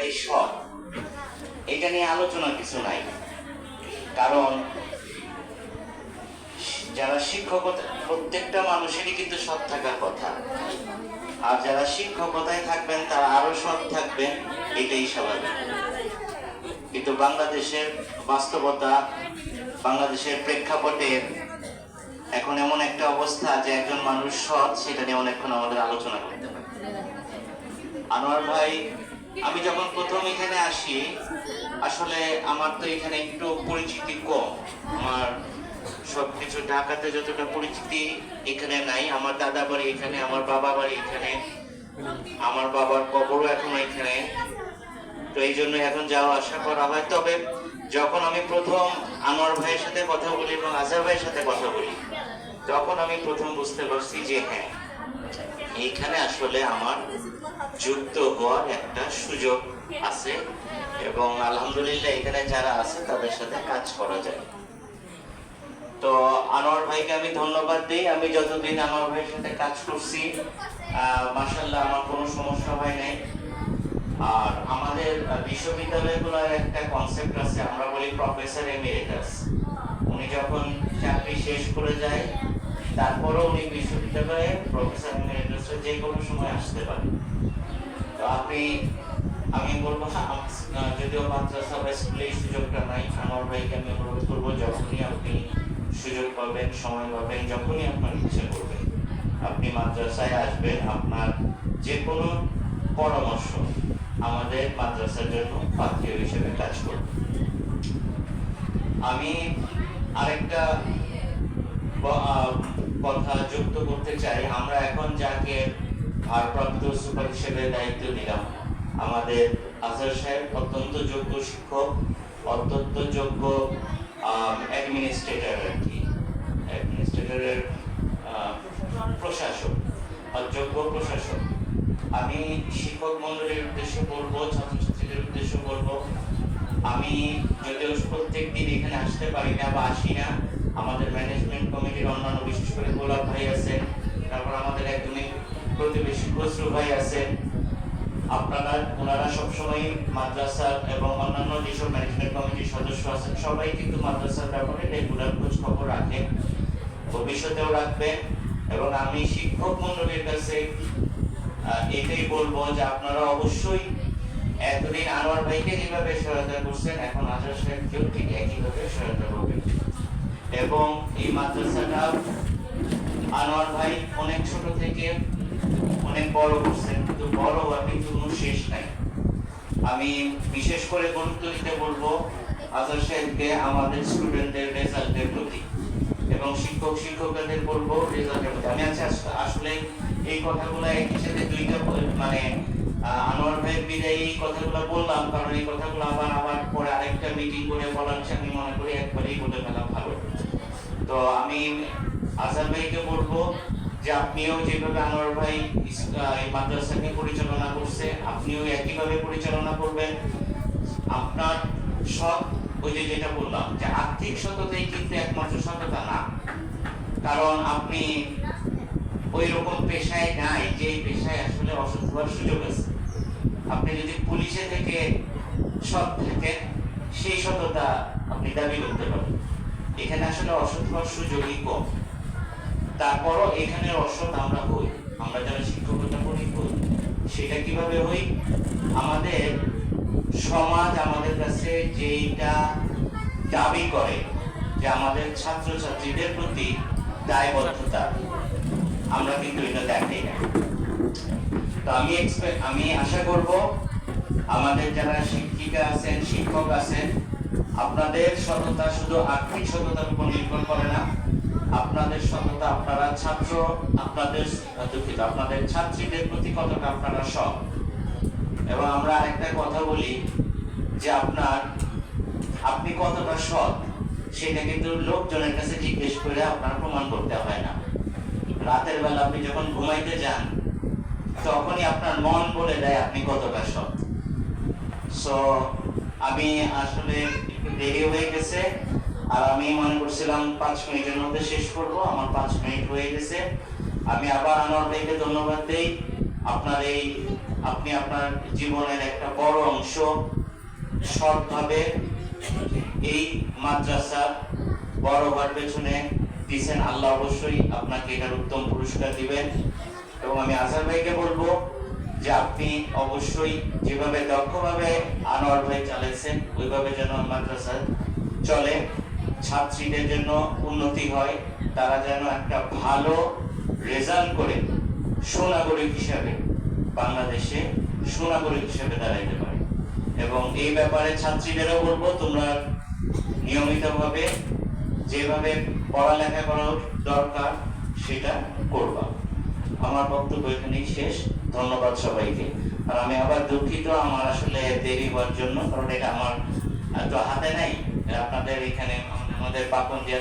ভাই সৎ এটা নিয়ে আলোচনা কিছু নাই। কারণ, যারা শিক্ষকতা প্রত্যেকটা মানুষেরই কিন্তু সৎ থাকার কথা। আর যারা শিক্ষকতায় থাকবেন, তারা আরও সৎ থাকবেন, এটাই স্বাভাবিক। কিন্তু বাংলাদেশের বাস্তবতা, বাংলাদেশের প্রেক্ষাপটে এখন এমন একটা অবস্থা যে একজন মানুষ সৎ, সেটা নিয়ে অনেকক্ষণ আমাদের আলোচনা করতে হয়। আনোয়ার ভাই আমি যখন প্রথম এখানে আসি, আসলে আমার তো এখানে একটু পরিচিতি কম। আমার সবকিছু ঢাকাতে যতটা পরিচিতি এখানে নাই। আমার দাদা বাড়ি এখানে, আমার বাবা বাড়ি এখানে, আমার বাবার কবরও এখন এখানে। তো এই জন্য এখন যাওয়া আসা করা হয়। তবে যখন আমি প্রথম আনোয়ার ভাইয়ের সাথে কথা বলি এবং আজহার ভাইয়ের সাথে কথা বলি, তখন আমি প্রথম বুঝতে পারছি যে হ্যাঁ এইখানে আসলে আমার যুক্ত হওয়ার একটা সুযোগ আছে এবং আলহামদুলিল্লাহ এখানে যারা আছে তাদের সাথে কাজ করা যায়। তো আনোয়ার ভাইকে আমি ধন্যবাদ দিই। আমি যতদিন আনোয়ার ভাইয়ের সাথে কাজ করছি মাসাল্লাহ আমার কোনো সমস্যা হয় নাই। আর আমাদের বিশ্ববিদ্যালয়গুলোর একটা কনসেপ্ট আছে, আমরা বলি প্রফেসর এমিরেটাস উনি যখন চাকরি শেষ করে যায় তারপরও উনি বিশ্ববিদ্যালয়ে প্রফেসর এমিরেটাসে যে কোনো সময় আসতে পারে। তো আপনি আমি বলব হ্যাঁ, যদিও মাদ্রাসা বা স্কুলে এই সুযোগটা নাই আমার ভাইকে আমি অনুরোধ করব যখনই আপনি সুযোগ পাবেন সময় পাবেন যখনই আপনার ইচ্ছে করবে আপনি মাদ্রাসায় আসবেন আপনার যে কোনো পরামর্শ আমাদের মাদ্রাসার জন্য পাত্রীয় হিসেবে কাজ করবে। আমি আরেকটা কথা যুক্ত করতে চাই, আমরা এখন যাকে ভারপ্রাপ্ত সুপার হিসেবে দায়িত্ব দিলাম আমাদের আজহার সাহেব অত্যন্ত যোগ্য শিক্ষক, অত্যন্ত যোগ্য অ্যাডমিনিস্ট্রেটর আর কি। অ্যাডমিনিস্ট্রেটরের প্রশাসক অযোগ্য প্রশাসক। আমি শিক্ষক মন্ডলীর উদ্দেশ্যে বলব ছাত্রছাত্রীদের উদ্দেশ্যে বলব আমি যদিও প্রত্যেক দিন এখানে আসতে পারি না বা আসি না, আমাদের ম্যানেজমেন্ট কমিটির অন্যান্য বিশেষ করে গোলাপ ভাই আছেন তারপর আমাদের একজনই প্রতিবেশী খসরু ভাই আছেন আপনারা, ওনারা সবসময় মাদ্রাসার এবং অন্যান্য যেসব ম্যানেজমেন্ট কমিটির সদস্য আছেন, সবাই কিন্তু মাদ্রাসার ব্যাপারে রেগুলার খোঁজ খবর রাখেন, ভবিষ্যতেও রাখবেন এবং আমি শিক্ষক মন্ডলীর কাছে এটাই বলব যে আপনারা অবশ্যই এতদিন আনোয়ার ভাইকে যেভাবে সহায়তা করছেন, এখন আজাদ সাহেবকেও ঠিক একইভাবে সহায়তা করবেন। এবং এই মাদ্রাসাটা আনোয়ার ভাই অনেক ছোট থেকে অনেক বড় করছেন। বড় কিন্তু কোনো শেষ নাই। আমি বিশেষ করে গুরুত্ব দিতে বলব আজাদ সাহেবকে আমাদের স্টুডেন্টদের রেজাল্টের প্রতি এবং শিক্ষক শিক্ষকদের বলব রেজাল্টের প্রতি। আমি আজকে আস- আসলে এই কথাগুলো একই সাথে দুইটা মানে আনোয়ার ভাইয়ের বিদায় এই কথাগুলো বললাম, কারণ এই কথাগুলো আবার আবার পরে আরেকটা মিটিং করে বলার আমি মনে করি একবারেই বলে ফেলা ভালো। তো আমি আজাদ ভাইকে বলব যে আপনিও যেভাবে আনোয়ার ভাই এই মাদ্রাসাকে পরিচালনা করছে, আপনিও একইভাবে পরিচালনা করবেন। আপনার সৎ ওই যে যেটা বললাম, যে আর্থিক সততাই কিন্তু একমাত্র সততা না। কারণ আপনি ওই রকম পেশায় নাই যে পেশায় আসলে অসৎ হওয়ার সুযোগ আছে। আপনি যদি পুলিশে থেকে সৎ থাকেন, সেই সততা আপনি দাবি করতে পারেন এখানে আসলে অসৎ হওয়ার সুযোগই কম। তারপরও এখানে অসৎ আমরা হই। আমরা যারা শিক্ষকতা করি, হই। সেটা কীভাবে হই? আমাদের সমাজ আমাদের কাছে যেটা দাবি করে যে আমাদের ছাত্রছাত্রীদের প্রতি দায়বদ্ধতা, আমরা কিন্তু এটা দেখাই না। তো আমি আমি আশা করব আমাদের যারা শিক্ষিকা আছেন, শিক্ষক আছেন, আপনাদের সততা শুধু আর্থিক সততার উপর নির্ভর করে না, আপনাদের সততা ছাত্র আপনাদের, দুঃখিত, আপনাদের ছাত্রীদের প্রতি কতটা আপনারা সৎ? এবং আমরা আরেকটা কথা বলি যে আপনার, আপনি কতটা সৎ, সেটা কিন্তু লোকজনের কাছে জিজ্ঞেস করে আপনার প্রমাণ করতে হয় না। রাতের বেলা আপনি যখন ঘুমাইতে যান, তখনই আপনার মন বলে দেয় আপনি কতটা সৎ। সো আমি আসলে দেরি হয়ে গেছে। আর আমি মনে করছিলাম পাঁচ মিনিটের মধ্যে শেষ করব, আমার পাঁচ মিনিট হয়ে গেছে। আমি আবার আনোয়ার ভাইকে ধন্যবাদ দেই। আপনার এই, আপনি আপনার জীবনের একটা বড় অংশ। সৎভাবে এই মাদ্রাসা বড় হওয়ার পেছনে দিয়েছেন আল্লাহ অবশ্যই, আপনাকে এটার উত্তম পুরস্কার দিবেন। এবং আমি আজহার ভাইকে বলব যে আপনি অবশ্যই যেভাবে দক্ষভাবে আনোয়ার ভাই চালাইছেন, ওইভাবে যেন মাদ্রাসা চলে। ছাত্রীদের জন্য উন্নতি হয়, তারা যেন একটা ভালো রেজাল্ট করে সুনাগরিক হিসাবে বাংলাদেশে সুনাগরিক হিসাবে দাঁড়াইতে পারে। এবং এই ব্যাপারে ছাত্রীদেরও বলব, তোমরা নিয়মিতভাবে যেভাবে পড়ালেখা করা দরকার, সেটা করবা। আমার বক্তব্য এখানেই শেষ। ধন্যবাদ সবাইকে। আর আমি আবার দুঃখিত, আমার আসলে দেরি হওয়ার জন্য, কারণ এটা আমার তো হাতে নাই। আপনাদের এখানে আমাদের পাপন দিয়া